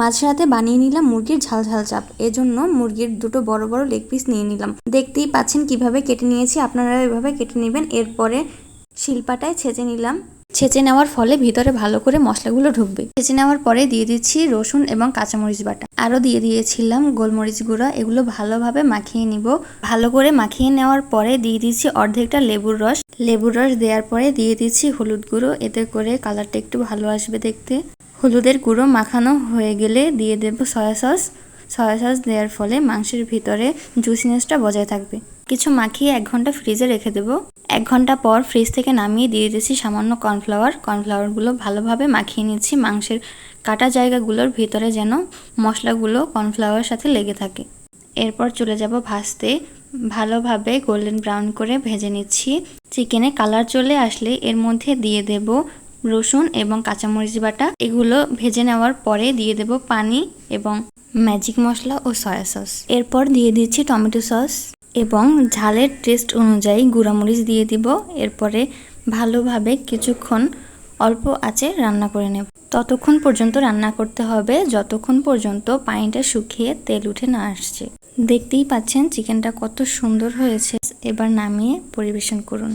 মাঝরাতে বানিয়ে নিলাম মুরগির ঝাল ঝাল চাপ। এজন্য মুরগির দুটো বড় বড় লেগ পিস নিয়ে নিলাম। দেখতেই পাচ্ছেন কীভাবে কেটে নিয়েছি, আপনারা এভাবে কেটে নেবেন। এরপরে শিলপাটায় ছেঁচে নিলাম। ছেঁচে নেওয়ার ফলে ভিতরে ভালো করে মশলাগুলো ঢুকবে। ছেঁচে নেওয়ার পরে দিয়ে দিচ্ছি রসুন এবং কাঁচামরিচ বাটা। আরও দিয়ে দিয়েছিলাম গোলমরিচ গুঁড়া। এগুলো ভালোভাবে মাখিয়ে নিব। ভালো করে মাখিয়ে নেওয়ার পরে দিয়ে দিচ্ছি অর্ধেকটা লেবুর রস। লেবুর রস দেওয়ার পরে দিয়ে দিচ্ছি হলুদ গুঁড়ো। এতে করে কালারটা একটু ভালো আসবে দেখতে। হলুদের গুঁড়ো মাখানো হয়ে গেলে দিয়ে দেব সয়া সস সয়া সস দেওয়ার ফলে মাংসের ভিতরে জুসিনেসটা বজায় থাকবে। কিছু মাখিয়ে এক ঘণ্টা ফ্রিজে রেখে দেবো। এক ঘণ্টা পর ফ্রিজ থেকে নামিয়ে দিয়ে দিচ্ছি সামান্য কর্নফ্লাওয়ার কর্নফ্লাওয়ারগুলো ভালোভাবে মাখিয়ে নিচ্ছি। মাংসের কাটা জায়গাগুলোর ভিতরে যেন মশলাগুলো কর্নফ্লাওয়ারের সাথে লেগে থাকে। এরপর চলে যাব ভাজতে। ভালোভাবে গোল্ডেন ব্রাউন করে ভেজে নিচ্ছি। চিকেনে কালার চলে আসলে এর মধ্যে দিয়ে দেব রসুন এবং কাঁচামরিচ বাটা, এগুলো ভেজে নেওয়ার পরে দিয়ে দেব পানি এবং ম্যাজিক মশলা ও সয়া সস এরপর দিয়ে দিচ্ছি টমেটো সস এবং ঝালের টেস্ট অনুযায়ী গুঁড়ামরিচ দিয়ে দিব। এরপরে ভালোভাবে কিছুক্ষণ অল্প আঁচে রান্না করে নেব। ততক্ষণ পর্যন্ত রান্না করতে হবে, যতক্ষণ পর্যন্ত পানিটা শুকিয়ে তেল উঠে না আসছে। দেখতেই পাচ্ছেন চিকেনটা কত সুন্দর হয়েছে। এবার নামিয়ে পরিবেশন করুন।